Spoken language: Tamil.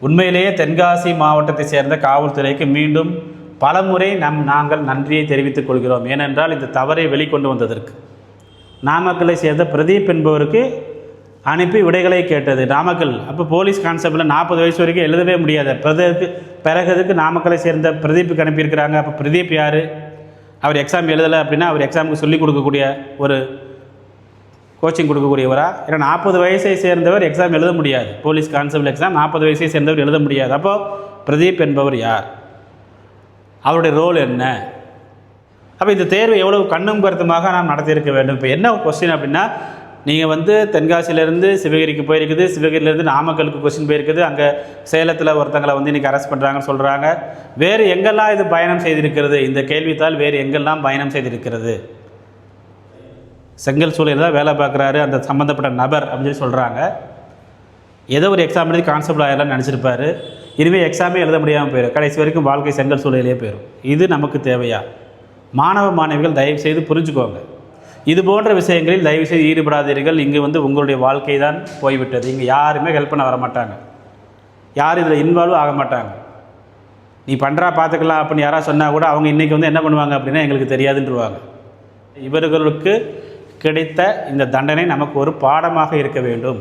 உண்மையிலேயே தென்காசி மாவட்டத்தை சேர்ந்த காவல்துறைக்கு மீண்டும் பலமுறை நம் நாங்கள் நன்றியை தெரிவித்துக் கொள்கிறோம். ஏனென்றால் இந்த தவறை வெளிக்கொண்டு வந்ததற்கு. நாமக்கலை சேர்ந்த பிரதீப் என்பவருக்கு அனுப்பி விடைகளை கேட்டது. நாமக்கல் அப்போ போலீஸ் கான்ஸ்டபிளில் நாற்பது வயசு வரைக்கும் எழுதவே முடியாது. பிறகு பிறகுதுக்கு நாமக்கலை சேர்ந்த பிரதீப்புக்கு அனுப்பியிருக்கிறாங்க. அப்போ பிரதீப் யார்? அவர் எக்ஸாம் எழுதலை அப்படின்னா அவர் எக்ஸாமுக்கு சொல்லிக் கொடுக்கக்கூடிய ஒரு கோச்சிங் கொடுக்கக்கூடியவரா? ஏன்னா நாற்பது வயசை சேர்ந்தவர் எக்ஸாம் எழுத முடியாது. போலீஸ் கான்ஸ்டபிள் எக்ஸாம் நாற்பது வயசை சேர்ந்தவர் எழுத முடியாது. அப்போது பிரதீப் என்பவர் யார்? அவருடைய ரோல் என்ன? அப்போ இந்த தேர்வு எவ்வளவு கண்ணும் கருத்துமாக நாம் நடத்தியிருக்க வேண்டும்? இப்போ என்ன கொஸ்டின் அப்படின்னா நீங்கள் வந்து தென்காசியிலேருந்து சிவகிரிக்கு போயிருக்குது. சிவகிரியிலேருந்து நாமக்கலுக்கு கொஸ்டின் போயிருக்குது. அங்கே சேலத்தில் ஒருத்தங்களை வந்து இன்றைக்கி அரெஸ்ட் பண்ணுறாங்கன்னு சொல்கிறாங்க வேறு எங்கெல்லாம் இது பயணம் செய்திருக்கிறது? இந்த கேள்வித்தால் வேறு எங்கெல்லாம் பயணம் செய்திருக்கிறது? செங்கல் சூழலில் தான் வேலை பார்க்குறாரு அந்த சம்மந்தப்பட்ட நபர் அப்படின்னு சொல்லி சொல்கிறாங்க ஏதோ ஒரு எக்ஸாம் எழுதி கான்செப்ட் ஆயிரலாம்னு நினச்சிருப்பாரு. இனிமேல் எக்ஸாமே எழுத முடியாமல் போயிடும் கடைசி வரைக்கும் வாழ்க்கை செங்கல் சூழலிலே போயிடும் இது நமக்கு தேவையா? மாணவ மாணவிகள் தயவு செய்து புரிஞ்சுக்கோங்க. இது போன்ற விஷயங்களில் தயவு செய்து ஈடுபடாதீர்கள். இங்கே வந்து உங்களுடைய வாழ்க்கை தான் போய்விட்டது. இங்கே யாருமே ஹெல்ப் பண்ண வர மாட்டாங்க யாரும் இதில் இன்வால்வ் ஆக மாட்டாங்க. நீ பண்ணுறா பார்த்துக்கலாம் அப்படின்னு யாராவது சொன்னால் கூட அவங்க இன்றைக்கி வந்து என்ன பண்ணுவாங்க அப்படின்னா எங்களுக்கு தெரியாதுன்றவாங்க. இவர்களுக்கு கிடைத்த இந்த தண்டனை நமக்கு ஒரு பாடமாக இருக்க வேண்டும்.